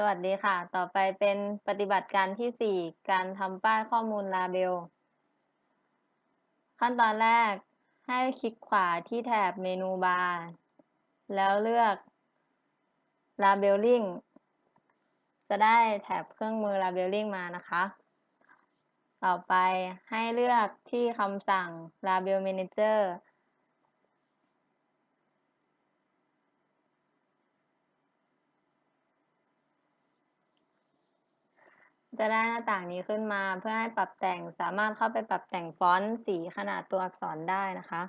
สวัสดีค่ะ ต่อไปเป็นปฏิบัติการที่ 4 การทำป้ายข้อมูล Label ขั้นตอนแรกให้คลิกขวาที่แถบเมนูบาร์ แล้วเลือก Labeling จะได้แถบเครื่องมือ Labeling มานะคะ ต่อไปให้เลือกที่คำสั่ง Label Manager จะได้หน้าต่างนี้ขึ้นมาเพื่อให้ปรับแต่งสามารถเข้าไปปรับแต่งฟอนต์สีขนาดตัวอักษรได้นะคะ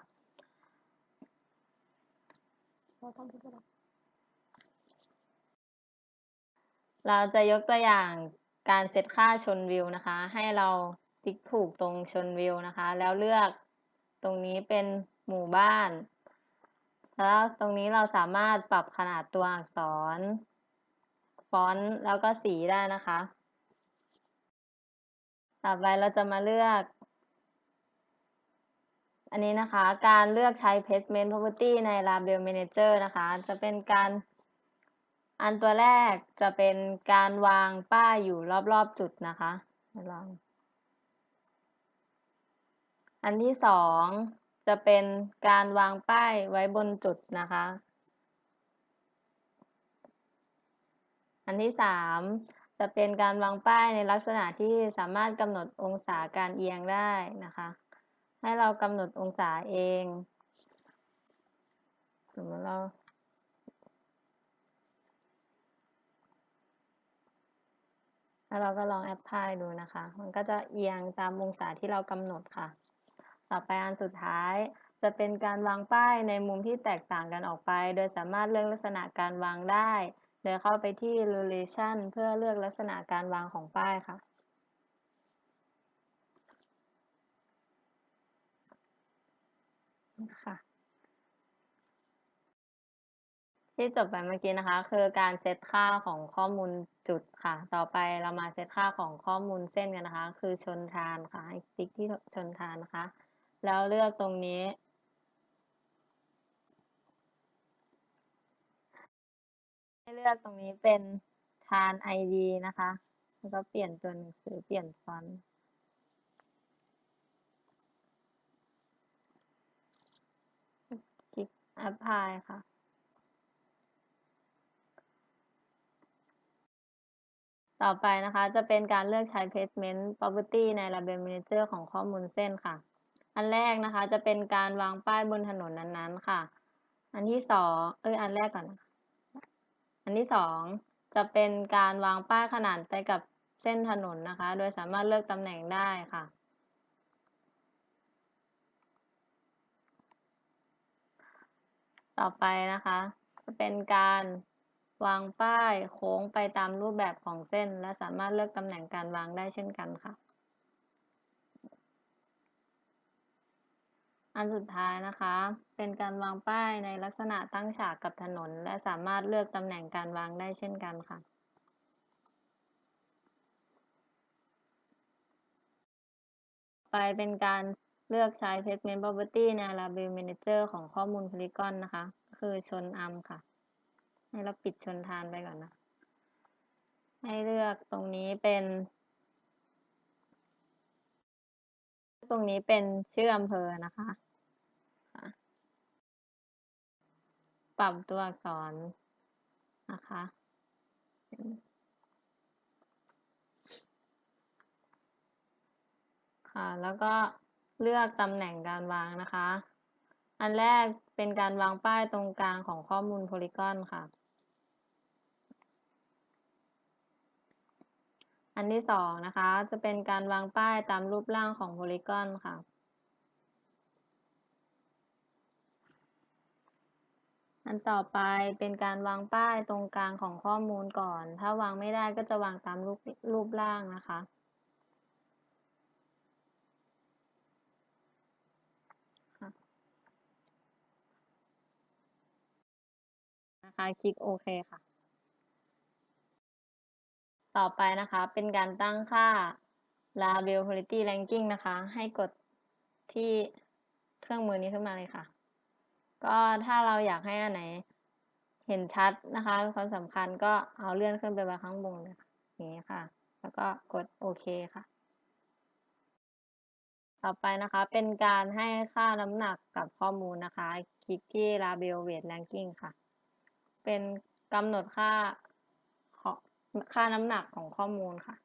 เราจะยกตัวอย่างการเซตค่าชนวิวนะคะ ให้เราติ๊กถูกตรงชนวิวนะคะ แล้วเลือกตรงนี้เป็นหมู่บ้าน แล้วตรงนี้เราสามารถปรับขนาดตัวอักษร ฟอนต์แล้วก็สีได้นะคะ ต่อไปเราจะมาเลือก อันนี้นะคะ การเลือกใช้ placement property ใน label manager นะคะ จะเป็นการอันตัวแรกจะเป็นการวางป้ายอยู่รอบๆจุดนะคะลองอันที่สองจะเป็นการวางป้ายไว้บนจุดนะคะ อันที่สาม จะเป็นการวางป้ายในลักษณะที่สามารถกำหนดองศาการเอียงได้นะคะ ให้เรากำหนดองศาเอง สมมติเราแล้วเราก็ลองแอปพลายดูนะคะ มันก็จะเอียงตามองศาที่เรากำหนดค่ะ ต่อไปอันสุดท้ายจะเป็นการวางป้ายในมุมที่แตกต่างกันออกไป โดยสามารถเลือกลักษณะการวางได้ โดยเข้าไปที่ Relation เพื่อเลือกลักษณะการวางของป้ายค่ะ ค่ะ ที่จบไปเมื่อกี้นะคะ คือการเซตค่าของข้อมูลจุดค่ะ ต่อไปเรามาเซตค่าของข้อมูลเส้นกันนะคะ คือชนทานค่ะให้คลิกที่ชนทานนะคะ แล้วเลือกตรงนี้ ให้เลือกตรงนี้เป็นทาน ID นะคะ แล้วก็เปลี่ยนตัวหนังสือเปลี่ยนฟอนต์คลิก Apply ค่ะ ต่อไปนะคะจะเป็นการเลือกใช้ placement property ใน label manager ของข้อมูลเส้นค่ะ อันแรกนะคะจะเป็นการวางป้ายบนถนนนั้นๆ ค่ะ อันที่สองเอ้ยอันแรกก่อนนะ อันที่สองจะเป็นการวางป้ายขนานไปกับเส้นถนนนะคะ โดยสามารถเลือกตำแหน่งได้ค่ะ ต่อไปนะคะ จะเป็นการวางป้ายโค้งไปตามรูปแบบของเส้น และสามารถเลือกตำแหน่งการวางได้เช่นกันค่ะ อันสุดท้ายนะคะ เป็นการวางป้ายในลักษณะตั้งฉากกับถนน และสามารถเลือกตำแหน่งการวางได้เช่นกันค่ะไปเป็นการเลือกใช้ placement property ใน label manager ของข้อมูล polygon นะคะ คือชนอัมค่ะ ให้เราปิดชนทานไปก่อนนะ ให้เลือกตรงนี้เป็น ตรงนี้เป็นชื่ออำเภอนะคะ ปรับตัวอักษรนะคะ ค่ะ แล้วก็เลือกตำแหน่งการวางนะคะ อันแรกเป็นการวางป้ายตรงกลางของข้อมูลโพลีกอนค่ะ อันที่สองนะคะ จะเป็นการวางป้ายตามรูปร่างของโพลีกอนค่ะ อันต่อไปเป็นการวางป้ายตรงกลางของข้อมูลก่อน ถ้าวางไม่ได้ก็จะวางตามรูปรูปร่างนะคะ นะคะ คลิกโอเคค่ะ ต่อไปนะคะเป็นการตั้งค่า label quality ranking นะคะ ให้กดที่เครื่องมือนี้ขึ้นมาเลยค่ะ ก็ถ้าเราอยากให้อันไหน เห็นชัดนะคะความสำคัญก็เอาเลื่อนขึ้นไปไว้ข้างบนเลยค่ะอย่างนี้ค่ะ แล้วก็กดโอเคค่ะ ต่อไปนะคะเป็นการให้ค่าน้ำหนักกับข้อมูลนะคะ คลิกที่ Label Weight Ranking ค่ะ เป็นกำหนดค่าค่าน้ำหนักของข้อมูลค่ะ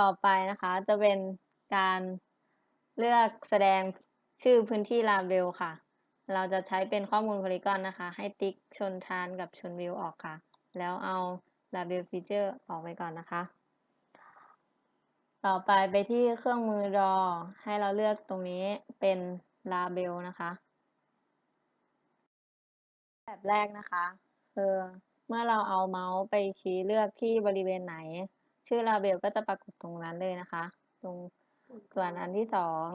ต่อไปนะคะจะเป็นการ เลือกแสดงชื่อพื้นที่ Label ค่ะ เราจะใช้เป็นข้อมูลโพลีกอนนะคะ ให้ติ๊กชนทานกับชนวิวออกค่ะ แล้วเอา Label Feature ออกไปก่อนนะคะ ต่อไปไปที่เครื่องมือรอ ให้เราเลือกตรงนี้เป็น Label นะคะ แบบแรกนะคะคือเมื่อเราเอาเมาส์ไปชี้เลือกที่บริเวณไหน ชื่อ Label ก็จะปรากฏตรงนั้นเลยนะคะ ตรง ส่วนอันที่สอง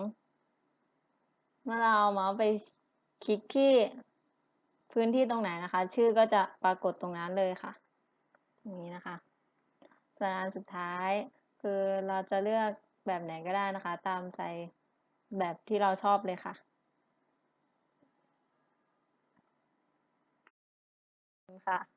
เมื่อเราเอาเมาส์ไปคลิกที่พื้นที่ตรงไหนนะคะ ชื่อก็จะปรากฏตรงนั้นเลยค่ะอย่างนี้นะคะ ส่วนอันสุดท้ายคือเราจะเลือกแบบไหนก็ได้นะคะ ตามใจแบบที่เราชอบเลยค่ะค่ะ